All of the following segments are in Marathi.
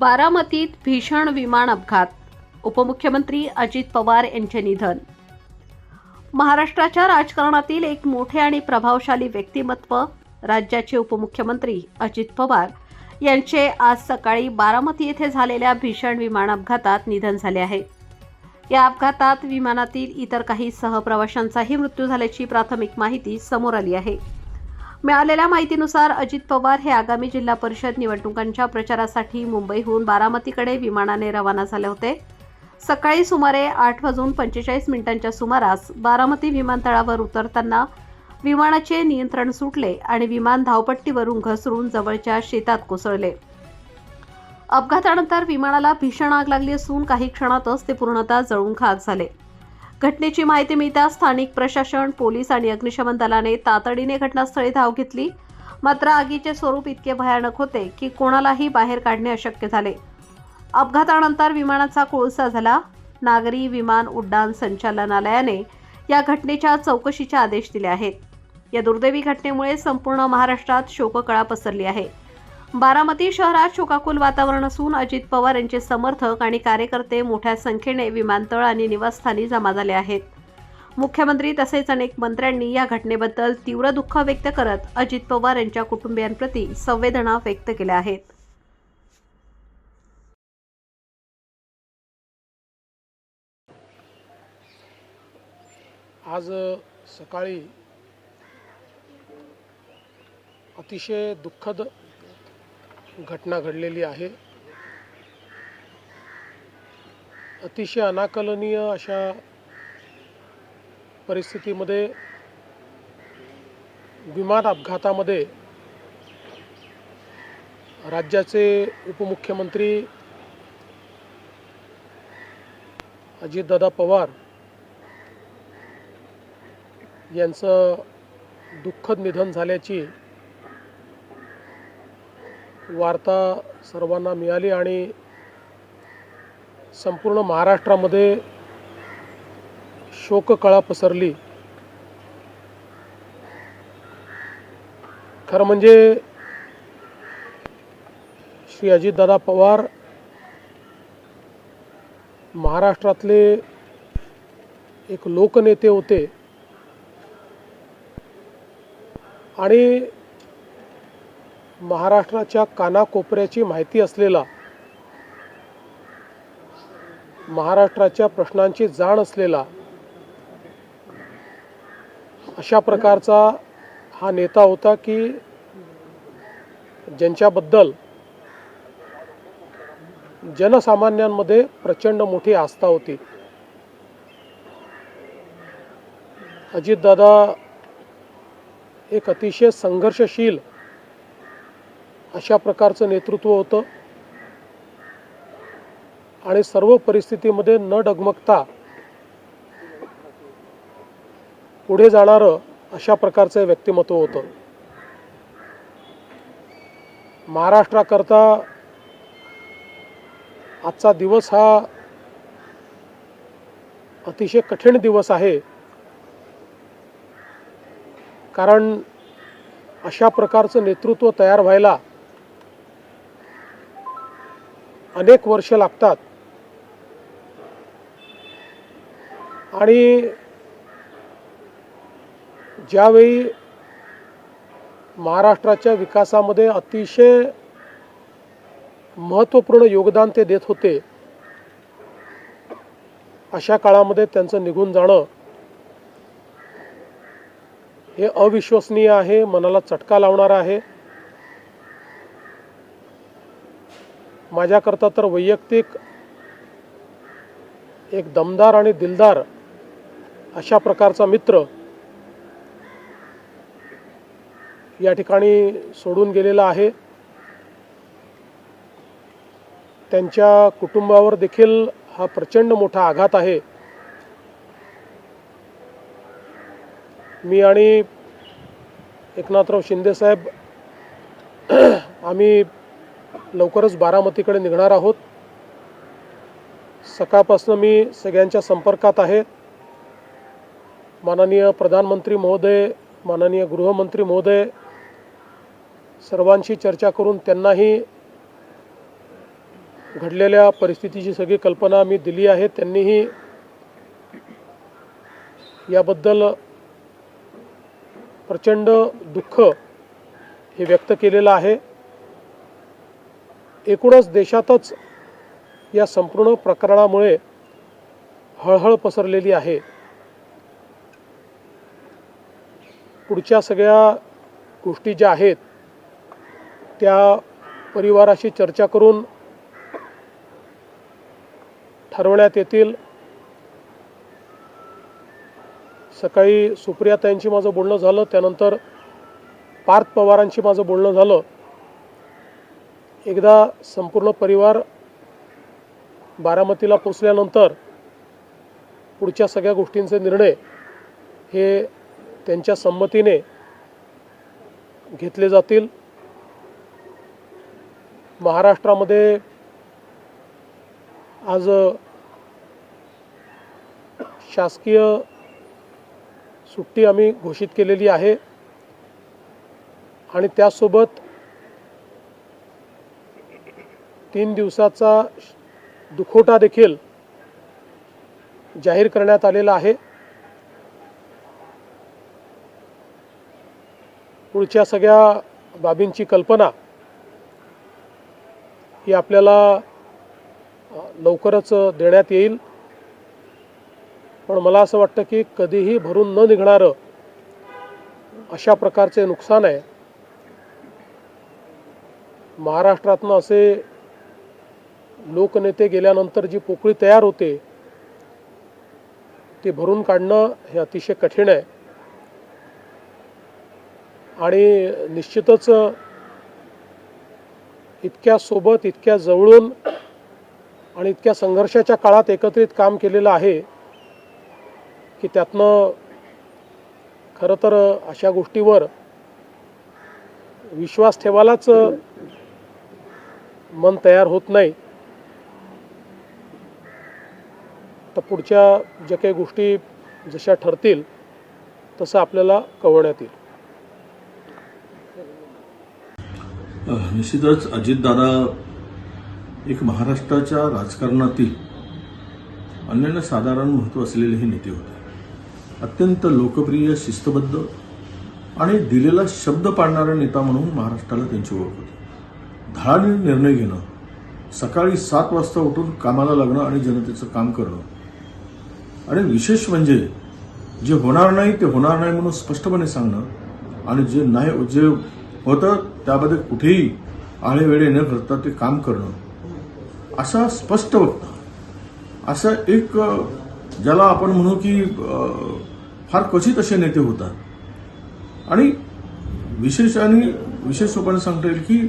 बारामतीत भीषण विमान अपघात. उपमुख्यमंत्री अजित पवार यांचे निधन. महाराष्ट्राच्या राजकारणातील एक मोठे आणि प्रभावशाली व्यक्तिमत्व राज्याचे उपमुख्यमंत्री अजित पवार यांचे आज सकाळी बारामती येथे झालेल्या भीषण विमान अपघातात निधन झाले आहे. या अपघातात विमानातील इतर काही सहप्रवाशांचाही मृत्यू झाल्याची प्राथमिक माहिती समोर आली आहे. मिळालेल्या माहितीनुसार अजित पवार हे आगामी जिल्हा परिषद निवडणुकांच्या प्रचारासाठी मुंबईहून बारामतीकडे विमानाने रवाना झाले होते. सकाळी सुमारे आठ वाजून पंचेचाळीस मिनिटांच्या सुमारास बारामती विमानतळावर उतरताना विमानाचे नियंत्रण सुटले आणि विमान धावपट्टीवरून घसरून जवळच्या शेतात कोसळले. अपघातानंतर विमानाला भीषण आग लागली असून काही क्षणातच ते पूर्णतः जळून खाक झाले. घटनेची माहिती मिळताच स्थानिक प्रशासन पोलीस आणि अग्निशमन दलाने तातडीने घटनास्थळी धाव घेतली. मात्र आगीचे स्वरूप इतके भयानक होते की कोणालाही बाहेर काढणे अशक्य झाले. अपघातानंतर विमानाचा कोळसा झाला. नागरी विमान उड्डाण संचालनालयाने या घटनेच्या चौकशीचे आदेश दिले आहेत. या दुर्दैवी घटनेमुळे संपूर्ण महाराष्ट्रात शोककळा पसरली आहे. बारामती शहरात शोकाकुल वातावरण असून अजित पवार यांचे समर्थक आणि कार्यकर्ते मोठ्या संख्येने विमानतळ आणि निवासस्थानी जमा झाले आहेत. मुख्यमंत्री तसेच अनेक मंत्र्यांनी या घटनेबद्दल तीव्र दुःख व्यक्त करत अजित पवार यांच्या कुटुंबियांप्रती संवेदना व्यक्त केल्या आहेत. आज सकाळी अतिशय दुःखद घटना घडलेली आहे. अतिशय अनाकलनीय अशा परिस्थितीमध्ये विमान अपघातामध्ये राज्याचे उपमुख्यमंत्री अजितदादा पवार यांचं दुःखद निधन झाल्याची वार्ता सर्वांना मिळाली आणि संपूर्ण महाराष्ट्रामध्ये शोककळा पसरली. खरं म्हणजे श्री अजितदादा पवार महाराष्ट्रातले एक लोकनेते होते. आणि महाराष्ट्राच्या कानाकोपऱ्याची माहिती असलेला महाराष्ट्राच्या प्रश्नांची जाण असलेला अशा प्रकारचा हा नेता होता की ज्यांच्याबद्दल जनसामान्यांमध्ये प्रचंड मोठी आस्था होती. अजितदादा एक अतिशय संघर्षशील अशा प्रकारचं नेतृत्व होतं. आणि सर्व परिस्थितीमध्ये न डगमगता पुढे जाणारं अशा प्रकारचं व्यक्तिमत्व होतं. महाराष्ट्राकरता आजचा दिवस हा अतिशय कठीण दिवस आहे. कारण अशा प्रकारचं नेतृत्व तयार व्हायला अनेक वर्ष लागतात. आणि ज्यावेळी महाराष्ट्राच्या विकासामध्ये अतिशय महत्त्वपूर्ण योगदान ते देत होते अशा काळामध्ये त्यांचं निघून जाणं हे अविश्वसनीय आहे मनाला चटका लावणारं आहे. माझ्याकरता तर वैयक्तिक एक दमदार आणि दिलदार अशा प्रकारचा मित्र या ठिकाणी सोडून गेलेला आहे. त्यांच्या कुटुंबावर देखील हा प्रचंड मोठा आघात आहे. मी आणि एकनाथराव शिंदेसाहेब आम्ही लवकरच बारामतीकडे निघणार आहोत. सकाळपासून मी सगळ्यांच्या संपर्कात आहे. माननीय प्रधानमंत्री महोदय माननीय गृहमंत्री महोदय सर्वांशी चर्चा करून त्यांनाही घडलेल्या परिस्थितीची सगळी कल्पना मी दिली आहे. त्यांनीही याबद्दल प्रचंड दुःख हे व्यक्त केलेलं आहे. एकूणच देशातच या संपूर्ण प्रकरणामुळे हळहळ पसरलेली आहे. पुढच्या सगळ्या गोष्टी ज्या आहेत त्या परिवाराशी चर्चा करून ठरवण्यात येतील. सकाळी सुप्रियाताईंशी माझं बोलणं झालं त्यानंतर पार्थ पवारांशी माझं बोलणं झालं. एकदा संपूर्ण परिवार बारामतीला पोचल्यानंतर पुढच्या सगळ्या गोष्टींचे निर्णय हे त्यांच्या संमतीने घेतले जातील. महाराष्ट्रामध्ये आज शासकीय सुट्टी आम्ही घोषित केलेली आहे आणि त्यासोबत तीन दिवसाचा दुखोटा देखील जाहीर करण्यात आलेला आहे. पुढच्या सगळ्या बाबींची कल्पना ही आपल्याला लवकरच देण्यात येईल. पण मला असं वाटतं की कधीही भरून न निघणारं अशा प्रकारचे नुकसान आहे. महाराष्ट्रातनं असे लोकनेते गेल्यानंतर जी पोकळी तयार होते ती भरून काढणं हे अतिशय कठीण आहे. आणि निश्चितच इतक्या सोबत इतक्या जवळून आणि इतक्या संघर्षाच्या काळात एकत्रित काम केलेलं आहे की त्यातनं खरं तर अशा गोष्टीवर विश्वास ठेवायलाच मन तयार होत नाही. तर पुढच्या ज्या काही गोष्टी जशा ठरतील तसं आपल्याला कळवण्यात येईल. निश्चितच अजितदादा एक महाराष्ट्राच्या राजकारणातील अनन्य साधारण महत्त्व असलेले हे नेते होते. अत्यंत लोकप्रिय शिस्तबद्ध आणि दिलेला शब्द पाडणारा नेता म्हणून महाराष्ट्राला त्यांची ओळख होती. धाडाने निर्णय घेणं सकाळी सात वाजता उठून कामाला लागणं आणि जनतेचं काम करणं आणि विशेष म्हणजे जे होणार नाही ते होणार नाही म्हणून स्पष्टपणे सांगणं आणि जे नाही जे होतं त्यामध्ये कुठेही आळेवेळे न करता ते काम करणं असा स्पष्ट वक्ता असा एक ज्याला आपण म्हणू की फार क्वचित असे नेते होतात. आणि विशेष आणि विशेष रूपाने सांगता येईल की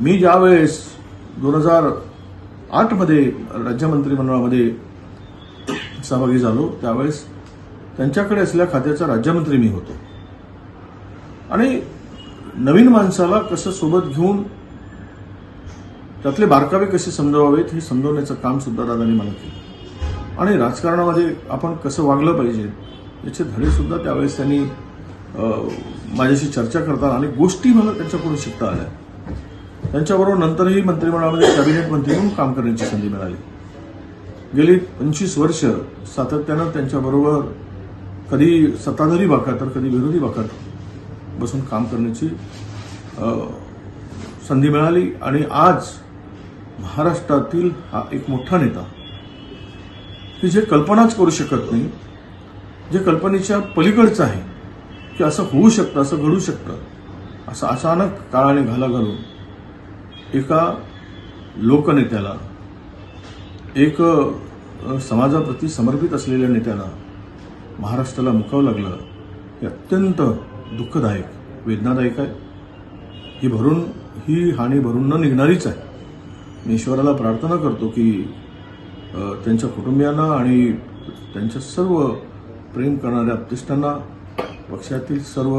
मी ज्यावेळेस दोन हजार आठमध्ये राज्य मंत्रिमंडळामध्ये सहभागी झालो त्यावेळेस त्यांच्याकडे असलेल्या खात्याचा राज्यमंत्री मी होतो. आणि नवीन माणसाला कसं सोबत घेऊन त्यातले बारकावे कसे समजवावेत हे समजवण्याचं काम सुद्धा दादांनी मला केलं. आणि राजकारणामध्ये आपण कसं वागलं पाहिजे याचे धडे सुद्धा त्यावेळेस त्यांनी माझ्याशी चर्चा करताना आणि गोष्टी मला त्यांच्याकडून शिकता आल्या. त्यांच्याबरोबर नंतरही मंत्रिमंडळामध्ये कॅबिनेट मंत्री म्हणून काम करण्याची संधी मिळाली. गेली पंचवीस वर्ष सातत्यानं त्यांच्याबरोबर कधी सत्ताधारी भागात तर कधी विरोधी भागात बसून काम करण्याची संधी मिळाली. आणि आज महाराष्ट्रातील हा एक मोठा नेता की जे कल्पनाच करू शकत नाही जे कल्पनेच्या पलीकडचं आहे की असं होऊ शकतं असं घडू शकतं असं अचानक काळाने घाला घालून एका लोकनेत्याला एक समाजाप्रती समर्पित असलेल्या नेत्याला महाराष्ट्राला मुकावं लागलं हे अत्यंत दुःखदायक वेदनादायक आहे. ही भरून ही हानी भरून न निघणारीच आहे. मी ईश्वराला प्रार्थना करतो की त्यांच्या कुटुंबियांना आणि त्यांच्या सर्व प्रेम करणाऱ्या प्रतिष्ठांना पक्षातील सर्व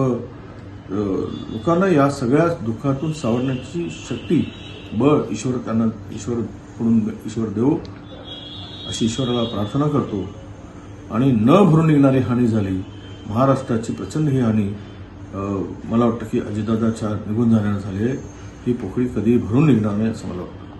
लोकांना या सगळ्या दुःखातून सावरण्याची शक्ती बळ ईश्वर त्यांना ईश्वरकडून ईश्वर देव. अशी ईश्वराला प्रार्थना करतो. आणि न भरून निघणारी हानी झाली महाराष्ट्राची प्रचंड ही हानी मला वाटतं की अजितदादाच्या निघून जाण्यानं झाली आहे. ही पोकळी कधी भरून निघणार नाही असं मला वाटतं.